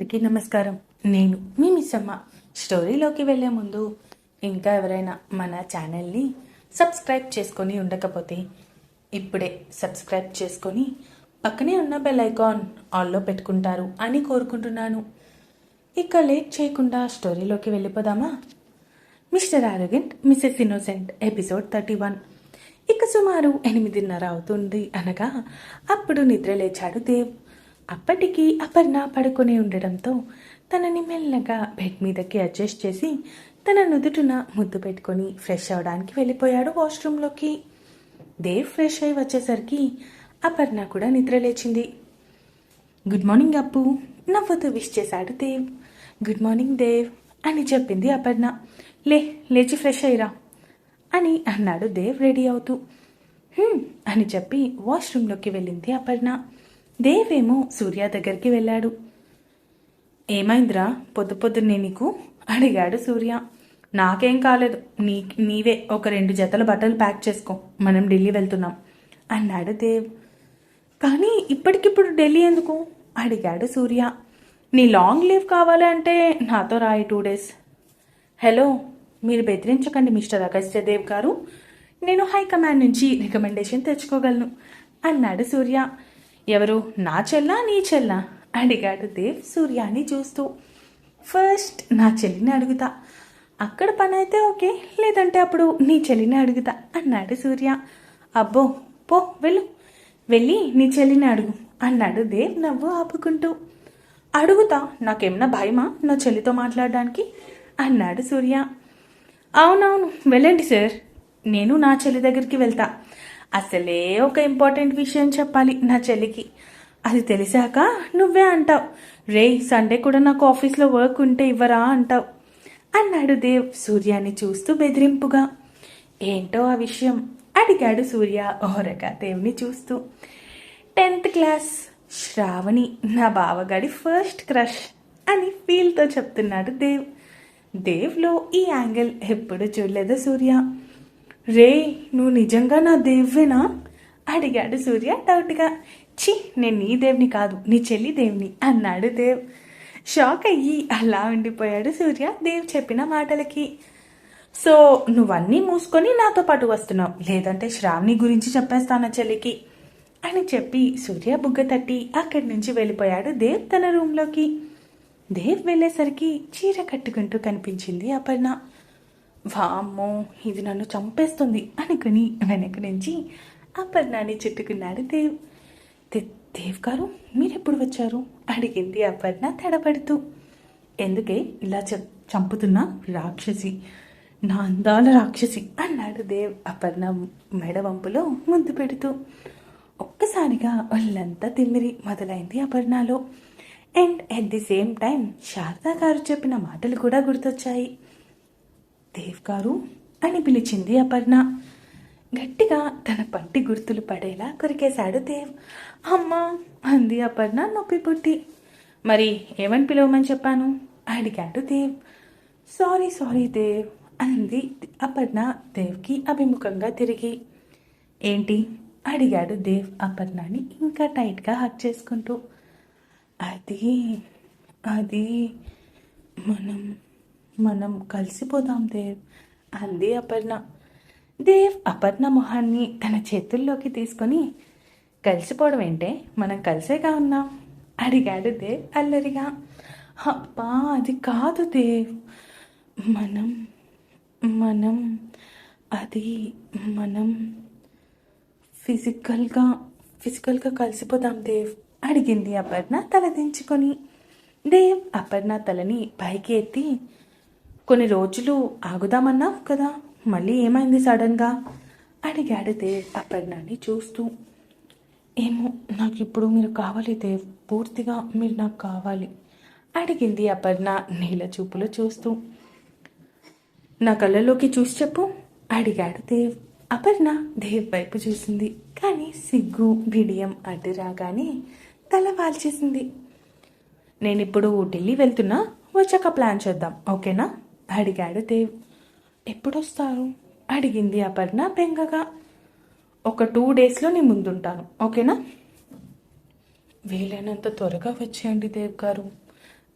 అందరికీ నమస్కారం. నేను మీ మిస్సమ్మ. స్టోరీలోకి వెళ్ళే ముందు ఇంకా ఎవరైనా మన ఛానల్ని సబ్స్క్రైబ్ చేసుకొని ఉండకపోతే ఇప్పుడే సబ్స్క్రైబ్ చేసుకొని పక్కనే ఉన్న బెల్ ఐకాన్ ఆల్లో పెట్టుకుంటారు అని కోరుకుంటున్నాను. ఇక లేట్ చేయకుండా స్టోరీలోకి వెళ్ళిపోదామా? Mister arrogant Mrs innocent episode thirty one. ఇక సుమారు ఎనిమిదిన్నర అవుతుంది అనగా అప్పుడు నిద్ర లేచాడు దేవ్. అప్పటికి అపర్ణ పడుకొని ఉండడంతో తనని మెల్లగా బెడ్ మీదకి అడ్జస్ట్ చేసి తన నుదుటిన ముద్దు పెట్టుకొని ఫ్రెష్ అవడానికి వెళ్ళిపోయాడు వాష్రూమ్లోకి దేవ్ ఫ్రెష్ అయి వచ్చేసరికి అపర్ణ కూడా నిద్ర లేచింది. గుడ్ మార్నింగ్ అప్పు నవ్వుతూ విష్ చేశాడు దేవ్. గుడ్ మార్నింగ్ దేవ్ అని చెప్పింది అపర్ణ. లే లేచి ఫ్రెష్ అయ్యిరా అని అన్నాడు దేవ్ రెడీ అవుతూ. అని చెప్పి వాష్రూమ్లోకి వెళ్ళింది అపర్ణ. దేవ్ ఏమో సూర్య దగ్గరికి వెళ్ళాడు. ఏమైందిరా? పొద్దు పొద్దున్నే నీకు? అడిగాడు సూర్య. నాకేం కాలేదు. నీ నీవే ఒక రెండు జతల బట్టలు ప్యాక్ చేసుకో. మనం ఢిల్లీ వెళ్తున్నాం. అన్నాడు దేవ్. కానీ ఇప్పటికిప్పుడు ఢిల్లీ ఎందుకు? అడిగాడు సూర్య. నీ లాంగ్ లీవ్ కావాలంటే నాతో రాయి టూ డేస్. హలో మీరు బెదిరించకండి మిస్టర్ అగస్త్యదేవ్ గారు. నేను హైకమాండ్ నుంచి రికమెండేషన్ తెచ్చుకోగలను అన్నాడు సూర్య. ఎవరు? నా చెల్లా నీ చెల్లా? అడిగాడు దేవ్ సూర్యాని చూస్తూ. ఫస్ట్ నా చెల్లిని అడుగుతా. అక్కడ పని అయితే ఓకే లేదంటే అప్పుడు నీ చెల్లిని అడుగుతా అన్నాడు సూర్య. అబ్బో పో వెళ్ళు. వెళ్ళి నీ చెల్లిని అడుగు అన్నాడు దేవ్ నవ్వు ఆపుకుంటూ. అడుగుతా నాకేమన్నా భయమా నా చెల్లితో మాట్లాడడానికి? అన్నాడు సూర్య. అవునవును వెళ్ళండి సార్. నేను నా చెల్లి దగ్గరికి వెళ్తా. అసలే ఒక ఇంపార్టెంట్ విషయం చెప్పాలి నా చెల్లికి. అది తెలిసాక నువ్వే అంటావు. రే సండే కూడా నాకు ఆఫీస్లో వర్క్ ఉంటే ఇవ్వరా? అంటావు. అన్నాడు దేవ్ సూర్యాన్ని చూస్తూ బెదిరింపుగా. ఏంటో ఆ విషయం? అడిగాడు సూర్య ఓరగా దేవుని చూస్తూ. Tenth class. శ్రావణి నా బావగాడి ఫస్ట్ క్రష్ అని ఫీల్తో చెప్తున్నాడు దేవ్. దేవ్లో ఈ యాంగిల్ ఎప్పుడు చూడలేదు సూర్య. రే నువ్వు నిజంగా నా దేవ్వేనా అడిగాడు సూర్య డౌట్గా. ఛీ నేను నీ దేవుని కాదు నీ చెల్లి దేవుని అన్నాడు దేవ్. షాక్ అయ్యి అలా ఉండిపోయాడు సూర్య దేవ్ చెప్పిన మాటలకి. సో నువ్వన్నీ మూసుకొని నాతో పాటు వస్తున్నావు లేదంటే శ్రావణి గురించి చెప్పేస్తాను చెల్లికి అని చెప్పి సూర్య బుగ్గ తట్టి అక్కడి నుంచి వెళ్ళిపోయాడు దేవ్ తన రూమ్లోకి. దేవ్ వెళ్ళేసరికి చీర కట్టుకుంటూ కనిపించింది అపర్ణ. వామ్మో ఇది నన్ను చంపేస్తుంది అనుకుని వెనక నుంచి అపర్ణని చుట్టుకున్నాడు దేవ్. దేవ్ గారు మీరెప్పుడు వచ్చారు? అడిగింది అపర్ణ తడబడుతూ ఎందుకే ఇలా చంపుతున్న చంపుతున్నా రాక్షసి? నా అందాల రాక్షసి అన్నాడు దేవ్ అపర్ణ మెడ వంపులో ముందు పెడుతూ. ఒక్కసారిగా ఒళ్ళంతా తిమ్మిరి మొదలైంది అపర్ణలో. And at the same time Sharada garu చెప్పిన మాటలు కూడా గుర్తొచ్చాయి. దేవ్ గారు అని పిలిచింది అపర్ణ. గట్టిగా తన పంటి గుర్తులు పడేలా కొరికేశాడు దేవ్. అమ్మా! అంది అపర్ణ నొప్పి పుట్టి. మరి ఏమని పిలవమని చెప్పాను? అడిగాడు దేవ్. సారీ సారీ దేవ్ అంది అపర్ణ దేవ్కి అభిముఖంగా తిరిగి. ఏంటి? అడిగాడు దేవ్ అపర్ణని ఇంకా టైట్గా హక్ చేసుకుంటూ. అది అది మనం మనం కలిసిపోదాం దేవ్ అంది అపర్ణ. దేవ్ అపర్ణ మొహాన్ని తన చేతుల్లోకి తీసుకొని కలిసిపోవడం ఏంటే? మనం కలిసేగా ఉన్నాం? అడిగాడు దేవ్ అల్లరిగా. అబ్బా అది కాదు దేవ్. మనం మనం అది మనం ఫిజికల్గా ఫిజికల్గా కలిసిపోదాం దేవ్ అడిగింది అపర్ణ తల దించుకొని. దేవ్ అపర్ణ తలని పైకి ఎత్తి కొన్ని రోజులు ఆగుదామన్నావు కదా మళ్ళీ ఏమైంది సడన్గా? అడిగాడు దేవ్ అపర్ణని చూస్తూ. ఏమో నాకు ఇప్పుడు మీరు కావాలి దేవ్ పూర్తిగా మీరు నాకు కావాలి అడిగింది అపర్ణ నీల చూపులు చూస్తూ. నా కళ్ళలోకి చూసి చెప్పు అడిగాడు దేవ్. అపర్ణ దేవ్ వైపు చూసింది కానీ సిగ్గు బిడియం అడ్డు రాగానే తల వాల్చేసింది. నేను ఇప్పుడు ఢిల్లీ వెళ్తున్నా వచ్చాక ప్లాన్ చేద్దాం ఓకేనా? అడిగాడు దేవ్. ఎప్పుడొస్తారు? అడిగింది అపర్ణ బెంగగా. ఒక టూ డేస్లో నేను ముందుంటాను. ఓకేనా? వీలైనంత త్వరగా వచ్చేయండి దేవ్ గారు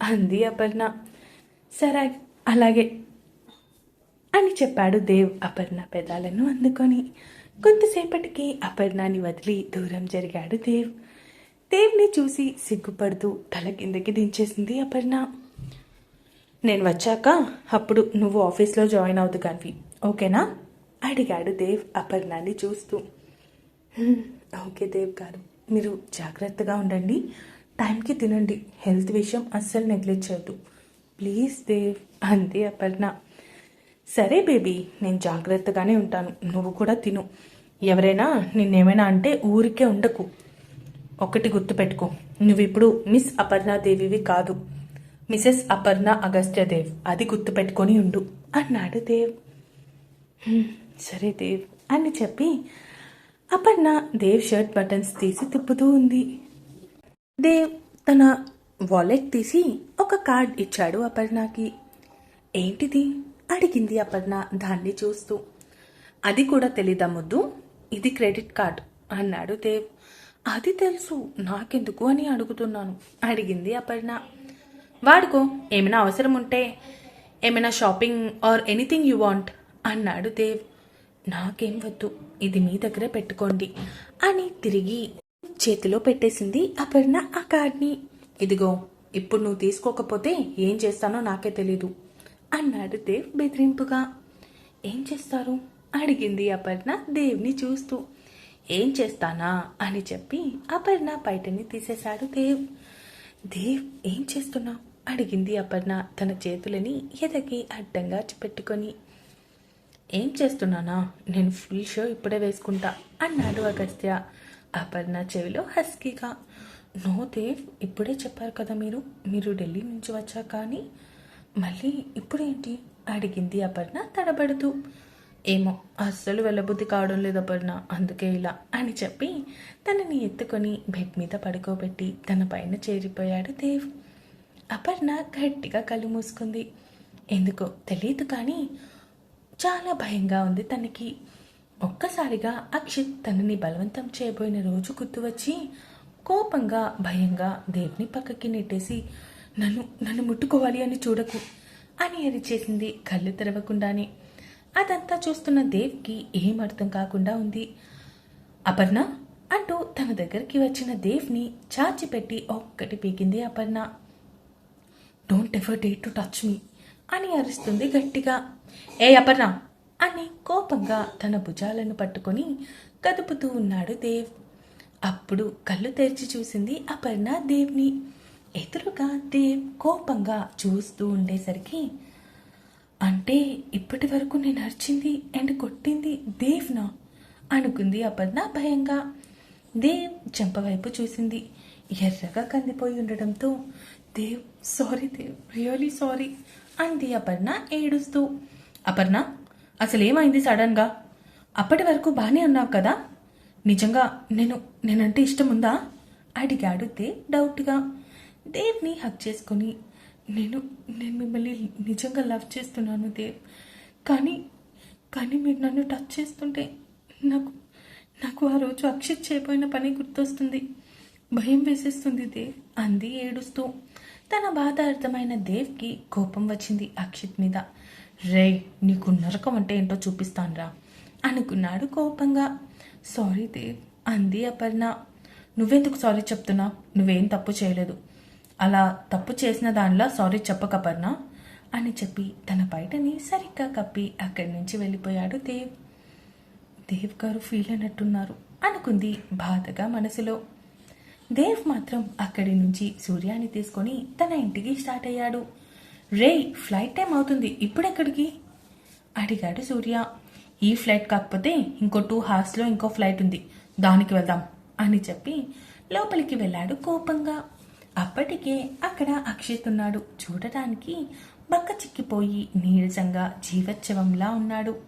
అంది అపర్ణ. సరే అలాగే అని చెప్పాడు దేవ్ అపర్ణ పెదాలను అందుకొని. కొంతసేపటికి అపర్ణాన్ని వదిలి దూరం జరిగాడు దేవ్. దేవ్ని చూసి సిగ్గుపడుతూ తల కిందకి దించేసింది అపర్ణ. నేను వచ్చాక అప్పుడు నువ్వు ఆఫీస్లో జాయిన్ అవుతు కానీ ఓకేనా? అడిగాడు దేవ్ అపర్ణని చూస్తూ. ఓకే దేవ్ గారు. మీరు జాగ్రత్తగా ఉండండి. టైంకి తినండి. హెల్త్ విషయం అస్సలు నెగ్లెక్ట్ చేయొద్దు. ప్లీజ్ దేవ్ అంది అపర్ణ. సరే బేబీ నేను జాగ్రత్తగానే ఉంటాను. నువ్వు కూడా తిను. ఎవరైనా నిన్నేమైనా అంటే ఊరికే ఉండకు. ఒకటి గుర్తుపెట్టుకో. నువ్వు ఇప్పుడు మిస్ అపర్ణాదేవివి కాదు. మిసెస్ అపర్ణ అగస్త్యదేవ్ అది గుర్తుపెట్టుకొని ఉండు. అన్నాడు దేవ్. సరే దేవ్ అని చెప్పి అపర్ణ దేవ్ షర్ట్ బటన్స్ తీసి తిప్పుతూ ఉంది. దేవ్ తన వాలెట్ తీసి ఒక కార్డ్ ఇచ్చాడు అపర్ణకి. ఏంటిది? అడిగింది అపర్ణ దాన్ని చూస్తూ. అది కూడా తెలీదా ఇది క్రెడిట్ కార్డ్ అన్నాడు దేవ్. అది తెలుసు నాకెందుకు అని అడుగుతున్నాను అడిగింది అపర్ణ. వాడుకో ఏమైనా అవసరం ఉంటే ఏమైనా shopping or anything you want అన్నాడు దేవ్. నాకేం వద్దు ఇది మీ దగ్గరే పెట్టుకోండి అని తిరిగి చేతిలో పెట్టేసింది అపర్ణ ఆ కార్డ్ని ఇదిగో ఇప్పుడు నువ్వు తీసుకోకపోతే ఏం చేస్తానో నాకే తెలీదు అన్నాడు దేవ్ బెదిరింపుగా. ఏం చేస్తారు? అడిగింది అపర్ణ దేవ్ని చూస్తూ. ఏం చేస్తానా అని చెప్పి అపర్ణ బయటని తీసేశాడు దేవ్. దేవ్ ఏం చేస్తున్నావు? అడిగింది అపర్ణ తన చేతులని ఎదకి అడ్డంగా పెట్టుకొని ఏం చేస్తున్నానా? నేను ఫుల్ షో ఇప్పుడే వేసుకుంటా అన్నాడు అగస్త్య. అపర్ణ చెవిలో హస్కీగా. నో దేవ్ ఇప్పుడే చెప్పారు కదా మీరు మీరు ఢిల్లీ నుంచి వచ్చా కానీ మళ్ళీ ఇప్పుడేంటి? అడిగింది అపర్ణ తడబడుతూ. ఏమో అస్సలు వెళ్ళబుద్ధి కావడం లేదు అపర్ణ అందుకే ఇలా అని చెప్పి తనని ఎత్తుకొని బెడ్ మీద పడుకోబెట్టి తన పైన చేరిపోయాడు దేవ్. అపర్ణ గట్టిగా కళ్ళు మూసుకుంది. ఎందుకో తెలియదు కానీ చాలా భయంగా ఉంది తనకి. ఒక్కసారిగా అక్షిత్ తనని బలవంతం చేయబోయిన రోజు గుర్తు వచ్చి కోపంగా భయంగా దేవుని పక్కకి నెట్టేసి నన్ను నన్ను ముట్టుకోవాలి అని చూడకు అని అరిచేసింది కళ్ళు తెరవకుండానే. అదంతా చూస్తున్న దేవ్కి ఏం అర్థం కాకుండా ఉంది. అపర్ణ అంటూ తన దగ్గరికి వచ్చిన దేవ్ని చాచిపెట్టి ఒక్కటి పీకింది Aparna. Don't ever dare to touch me అని అరుస్తుంది గట్టిగా. ఏ అపర్ణ అని కోపంగా తన భుజాలను పట్టుకొని కదుపుతూ ఉన్నాడు దేవ్. అప్పుడు కళ్ళు తెరిచి చూసింది అపర్ణ దేవ్ని. ఎదురుగా దేవ్ కోపంగా చూస్తూ ఉండేసరికి అంటే ఇప్పటి వరకు నేను అరిచింది అండ్ కొట్టింది దేవ్నా? అనుకుంది అపర్ణ భయంగా. దేవ్ చెంప వైపు చూసింది. ఎర్రగా కందిపోయి ఉండడంతో Dev sorry Dev really sorry అంది అపర్ణ ఏడుస్తూ. అపర్ణ అసలు ఏమైంది సడన్గా? అప్పటి వరకు బాగానే ఉన్నావు కదా? నిజంగా నేను నేనంటే ఇష్టం ఉందా అడిగాడు దేవ్ డౌట్గా. దేవ్ని హక్ చేసుకొని నేను నేను మిమ్మల్ని నిజంగా లవ్ చేస్తున్నాను దేవ్. కానీ కానీ మీరు నన్ను టచ్ చేస్తుంటే నాకు నాకు ఆ రోజు అక్షిత్ చేయబోయిన పని గుర్తొస్తుంది. భయం వేసేస్తుంది దేవ్ అంది ఏడుస్తూ. తన బాధ అర్థమైన దేవ్కి కోపం వచ్చింది అక్షిత్ మీద. రే నీకు నరకం అంటే ఏంటో చూపిస్తానురా అనుకున్నాడు కోపంగా. సారీ దేవ్ అంది అపర్ణ. నువ్వెందుకు సారీ చెప్తున్నా? నువ్వేం తప్పు చేయలేదు. అలా తప్పు చేసిన దానిలో సారీ చెప్పకపర్ణ అని చెప్పి తన బయటని సరిగ్గా కప్పి అక్కడి నుంచి వెళ్ళిపోయాడు దేవ్. దేవ్ గారు ఫీల్ అయినట్టున్నారు అనుకుంది బాధగా మనసులో. దేవ్ మాత్రం అక్కడి నుంచి సూర్యాని తీసుకొని తన ఇంటికి స్టార్ట్ అయ్యాడు. రే ఫ్లైట్ టైం అవుతుంది. ఇప్పుడెక్కడికి? అడిగాడు సూర్య. ఈ ఫ్లైట్ కాకపోతే ఇంకో టూ హార్స్లో ఇంకో ఫ్లైట్ ఉంది. దానికి వెళ్దాం. అని చెప్పి లోపలికి వెళ్ళాడు కోపంగా. అప్పటికే అక్కడ అక్షిత్ ఉన్నాడు. చూడటానికి బక్క చిక్కిపోయి నీరసంగా జీవోత్సవంలా ఉన్నాడు.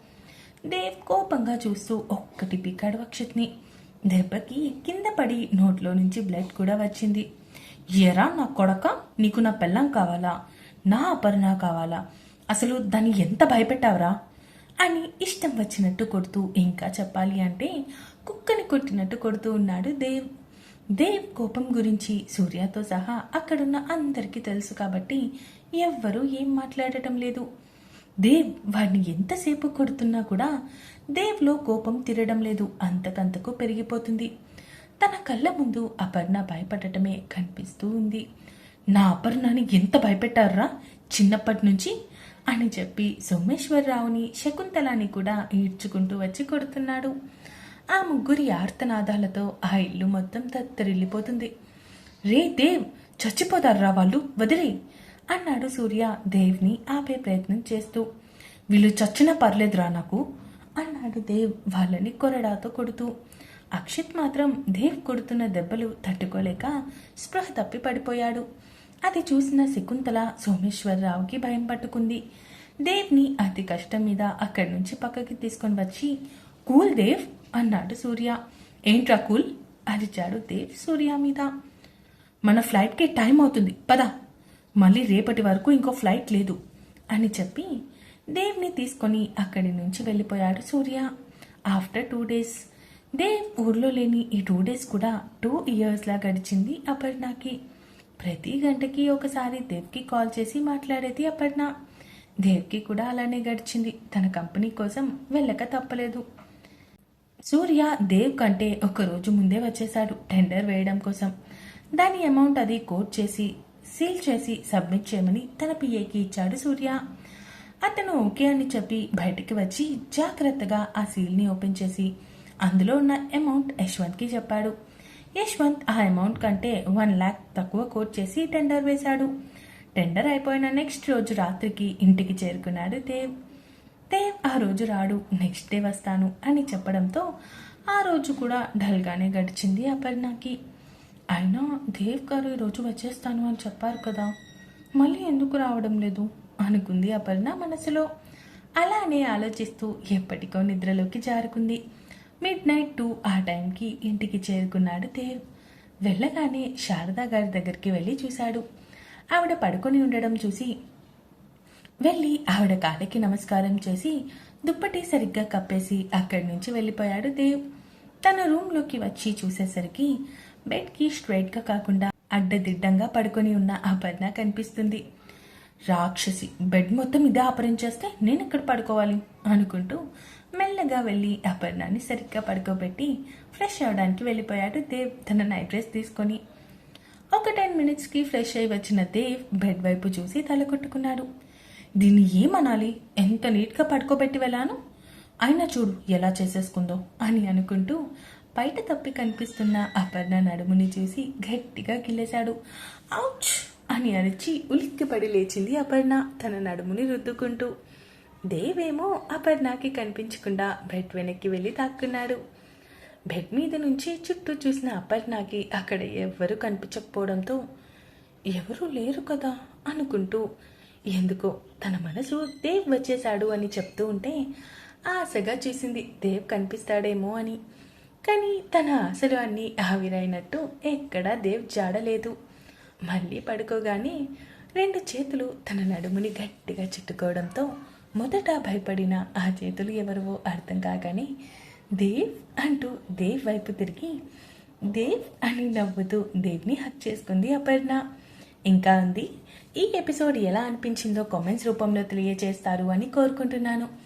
దేవ్ కోపంగా చూస్తూ ఒక్కటి పీకాడు అక్షిత్ని. దెబ్బకి కింద పడి నోట్లో నుంచి బ్లడ్ కూడా వచ్చింది. ఎరా నా కొడక నీకు నా పెళ్ళం కావాలా? నా అపర్ణ కావాలా? అసలు దాన్ని ఎంత భయపెట్టావురా? అని ఇష్టం వచ్చినట్టు కొడుతూ ఇంకా చెప్పాలి అంటే కుక్కని కొట్టినట్టు కొడుతూ ఉన్నాడు దేవ్. దేవ్ కోపం గురించి సూర్యతో సహా అక్కడున్న అందరికీ తెలుసు కాబట్టి ఎవ్వరూ ఏం మాట్లాడటం లేదు. దేవ్ వాడిని ఎంతసేపు కొడుతున్నా కూడా దేవ్లో కోపం తిరగడం లేదు. అంతకంతకు పెరిగిపోతుంది. తన కళ్ళ ముందు అపర్ణ భయపడటమే కనిపిస్తూ ఉంది. నా అపర్ణని ఎంత భయపెట్టారా చిన్నప్పటి నుంచి అని చెప్పి సోమేశ్వరరావుని శకుంతలాని కూడా ఈడ్చుకుంటూ వచ్చి కొడుతున్నాడు. ఆ ముగ్గురి ఆర్తనాదాలతో ఆ ఇల్లు మొత్తం తత్తరిల్లిపోతుంది. రే దేవ్ చచ్చిపోతారా వాళ్ళు. వదిలే అన్నాడు సూర్య దేవ్ని ఆపే ప్రయత్నం చేస్తూ. వీళ్ళు చచ్చినా పర్లేదురా నాకు అన్నాడు దేవ్ వాళ్ళని కొరడాతో కొడుతూ. అక్షిత్ మాత్రం దేవ్ కొడుతున్న దెబ్బలు తట్టుకోలేక స్పృహ తప్పి పడిపోయాడు. అది చూసిన శకుంతల సోమేశ్వరరావుకి భయం పట్టుకుంది. దేవ్ని అతి కష్టం మీద అక్కడి నుంచి పక్కకి తీసుకొని వచ్చి కూల్ దేవ్ అన్నాడు సూర్య. ఏంట్రా కూల్? అరిచాడు దేవ్ సూర్య మీద. మన ఫ్లైట్కి టైం అవుతుంది. పదా. మళ్ళీ రేపటి వరకు ఇంకో ఫ్లైట్ లేదు అని చెప్పి దేవ్ని తీసుకొని అక్కడి నుంచి వెళ్ళిపోయాడు Surya. After two days Dev ఊర్లో లేని ఈ టూ డేస్ కూడా టూ ఇయర్స్లా గడిచింది అపర్ణకి. ప్రతి గంటకి ఒకసారి దేవ్కి కాల్ చేసి మాట్లాడేది అపర్ణ. దేవ్కి కూడా అలానే గడిచింది. తన కంపెనీ కోసం వెళ్ళక తప్పలేదు. సూర్య దేవ్ కంటే ఒక రోజు ముందే వచ్చేశాడు టెండర్ వేయడం కోసం. దాని అమౌంట్ అది కోట్ చేసి సీల్ చేసి సబ్మిట్ చేయమని తన పిఏకి ఇచ్చాడు సూర్య. అతను ఓకే అని చెప్పి బయటికి వచ్చి జాగ్రత్తగా ఆ సీల్ని ఓపెన్ చేసి అందులో ఉన్న అమౌంట్ యశ్వంత్కి చెప్పాడు. యశ్వంత్ ఆ అమౌంట్ కంటే వన్ ల్యాక్ తక్కువ కోట్ చేసి టెండర్ వేశాడు. టెండర్ అయిపోయిన నెక్స్ట్ రోజు రాత్రికి ఇంటికి చేరుకున్నాడు దేవ్. దేవ్ ఆ రోజు రాడు నెక్స్ట్ డే వస్తాను అని చెప్పడంతో ఆ రోజు కూడా డల్గానే గడిచింది అపర్ణకి అయినా దేవ్ గారు ఈరోజు వచ్చేస్తాను అని చెప్పారు కదా. మళ్ళీ ఎందుకు రావడం లేదు? అనుకుంది అపర్ణ మనసులో. అలానే ఆలోచిస్తూ ఎప్పటికో నిద్రలోకి జారుకుంది. మిడ్ నైట్ టూ ఆ టైంకి ఇంటికి చేరుకున్నాడు దేవ్. వెళ్ళగానే శారదా గారి దగ్గరికి వెళ్ళి చూశాడు. ఆవిడ పడుకొని ఉండడం చూసి వెళ్ళి ఆవిడ కాళ్ళకి నమస్కారం చేసి దుప్పటి సరిగ్గా కప్పేసి అక్కడి నుంచి వెళ్ళిపోయాడు దేవ్. తన రూమ్లోకి వచ్చి చూసేసరికి బెడ్కి స్ట్రైట్గా కాకుండా అడ్డదిడ్డంగా పడుకొని ఉన్న అపర్ణ కనిపిస్తుంది. రాక్షసి బెడ్ మొత్తం ఇదే ఆపరించేస్తే నేను ఇక్కడ పడుకోవాలి? అనుకుంటూ మెల్లగా వెళ్ళి అపర్ణాన్ని సరిగ్గా పడుకోబెట్టి ఫ్రెష్ అవడానికి వెళ్ళిపోయాడు దేవ్. తన నైట్ డ్రెస్ తీసుకొని ఒక టెన్ మినిట్స్కి ఫ్రెష్ అయి వచ్చిన దేవ్ బెడ్ వైపు చూసి తల కొట్టుకున్నాడు. దీన్ని ఏమనాలి? ఎంత నీట్గా పడుకోబెట్టి వెళ్ళాను? అయినా చూడు ఎలా చేసేసుకుందో అని అనుకుంటూ బయట తప్పి కనిపిస్తున్న అపర్ణ నడుముని చూసి గట్టిగా గిల్లేశాడు. ఔచ్! అని అరిచి ఉలిక్కిపడి లేచింది అపర్ణ తన నడుముని రుద్దుకుంటూ. దేవేమో! అపర్ణకి కనిపించకుండా బెడ్ వెనక్కి వెళ్ళి తాక్కున్నాడు. బెడ్ మీద నుంచి చుట్టూ చూసిన అపర్ణకి అక్కడ ఎవ్వరూ కనిపించకపోవడంతో ఎవరూ లేరు కదా! అనుకుంటూ ఎందుకో తన మనసు దేవ్ వచ్చేశాడు అని చెప్తూ ఉంటే ఆశగా చూసింది దేవ్ కనిపిస్తాడేమో అని. కానీ తన ఆశలు అన్నీ ఆవిరైనట్టు ఎక్కడా దేవ్ జాడలేదు. మళ్ళీ పడుకోగానే రెండు చేతులు తన నడుముని గట్టిగా చుట్టుకోవడంతో మొదట భయపడిన ఆ చేతులు ఎవరివో అర్థం కాగానే దేవ్ అంటూ దేవ్ వైపు తిరిగి దేవ్ అని నవ్వుతూ దేవ్ని హక్ చేసుకుంది అపర్ణ. ఇంకా ఉంది ఈ ఎపిసోడ్ ఎలా అనిపించిందో కామెంట్స్ రూపంలో తెలియజేస్తారు అని కోరుకుంటున్నాను.